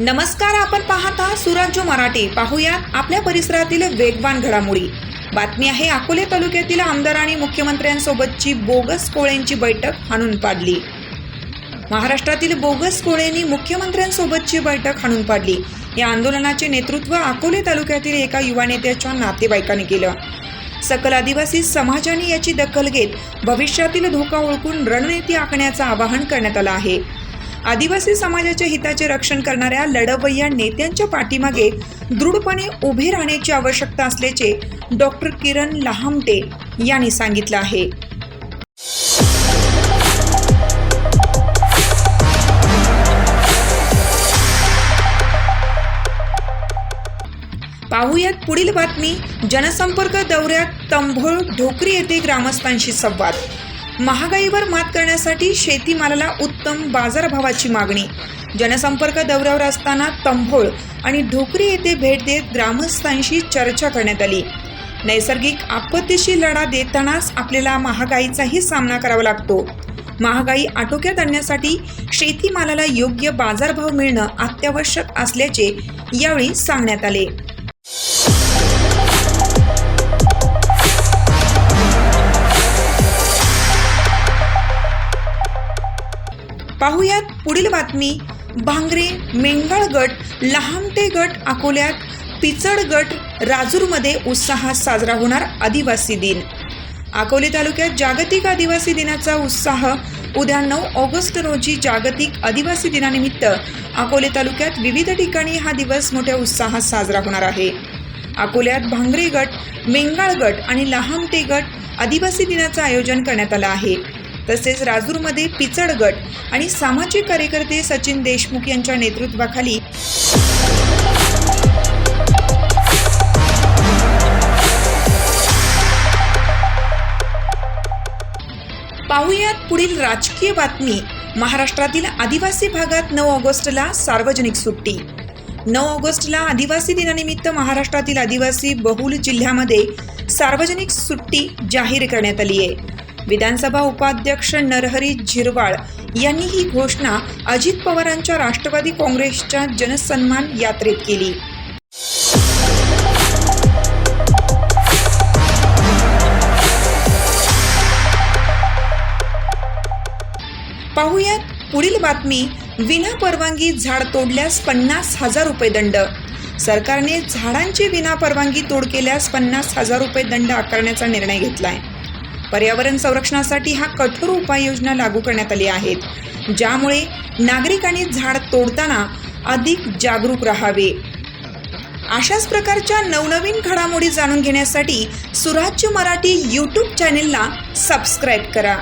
नमस्कार आपण पाहता सुराज्य मराठी. पाहुयात आपल्या परिसरातील वेगवान घडामोडी. बातमी आहे अकोले तालुक्यातील आमदार आणि मुख्यमंत्र्यांसोबतची बोगस कोळ्यांची बैठक हाणून पाडली. महाराष्ट्रातील बोगस कोळ्यांनी मुख्यमंत्र्यांसोबतची बैठक हाणून पाडली. या आंदोलनाचे नेतृत्व अकोले तालुक्यातील एका युवा नेत्याच्या नातेवाईकाने केलं. सकल आदिवासी समाजाने याची दखल घेत भविष्यातील धोका ओळखून रणनीती आखण्याचं आवाहन करण्यात आलं आहे. आदिवासी समाजाच्या हिताचे रक्षण करणाऱ्या लढवय्या नेत्यांच्या पाठीमागे दृढपणे उभे राहण्याची आवश्यकता असल्याचे डॉक्टर किरण लहामटे यांनी सांगितलं आहे. पाहुयात पुढील बातमी. जनसंपर्क दौऱ्यात तंभोळ ढोकरी येथे ग्रामस्थांशी संवाद. महागाईवर मात करण्यासाठी शेतीमालाला उत्तम बाजारभावाची मागणी. जनसंपर्क दौऱ्यावर असताना तंभोळ आणि ढोकरी येथे भेट देत ग्रामस्थांशी चर्चा करण्यात आली. नैसर्गिक आपत्तीशी लढा देतानाच आपल्याला महागाईचाही सामना करावा लागतो. महागाई आटोक्यात आणण्यासाठी शेतीमालाला योग्य बाजारभाव मिळणं अत्यावश्यक असल्याचे यावेळी सांगण्यात आले. पाहुयात पुढील बातमी. भांगरे मेंगाळ गट लहामटे गट अकोल्यात पिचड गट राजूरमध्ये उत्साहात साजरा होणार आदिवासी दिन. अकोले तालुक्यात जागतिक आदिवासी दिनाचा उत्साह उद्या नऊ ऑगस्ट रोजी जागतिक आदिवासी दिनानिमित्त अकोले तालुक्यात विविध ठिकाणी हा दिवस मोठ्या उत्साहात साजरा होणार आहे. अकोल्यात भांगरे गट मेंगाळ गट आणि लहामटे गट आदिवासी दिनाचं आयोजन करण्यात आलं आहे. तसेच राजूरमध्ये पिचड गट आणि सामाजिक कार्यकर्ते सचिन देशमुख यांच्या नेतृत्वाखाली पाहुयात पुढील राजकीय बातमी. महाराष्ट्रातील आदिवासी भागात नऊ ऑगस्टला सार्वजनिक सुट्टी. नऊ ऑगस्टला आदिवासी दिनानिमित्त महाराष्ट्रातील आदिवासी बहुल जिल्ह्यामध्ये सार्वजनिक सुट्टी जाहीर करण्यात आली आहे. विधानसभा उपाध्यक्ष नरहरी झिरवाळ यांनी ही घोषणा अजित पवारांच्या राष्ट्रवादी काँग्रेसच्या जनसन्मान यात्रेत केली. पाहुयात पुढील बातमी. विना परवानगी झाड तोडल्यास पन्नास हजार रुपये दंड. सरकारने झाडांची विना परवानगी तोड केल्यास पन्नास हजार रुपये दंड आकारण्याचा निर्णय घेतलाय. पर्यावरण संरक्षणासाठी हा कठोर उपाययोजना लागू करण्यात आली आहेत ज्यामुळे नागरिकांनी झाड तोडताना अधिक जागरूक राहावे. अशाच प्रकारच्या नवनवीन घडामोडी जाणून घेण्यासाठी सुराज्य मराठी यूट्यूब चॅनेलला सबस्क्राईब करा.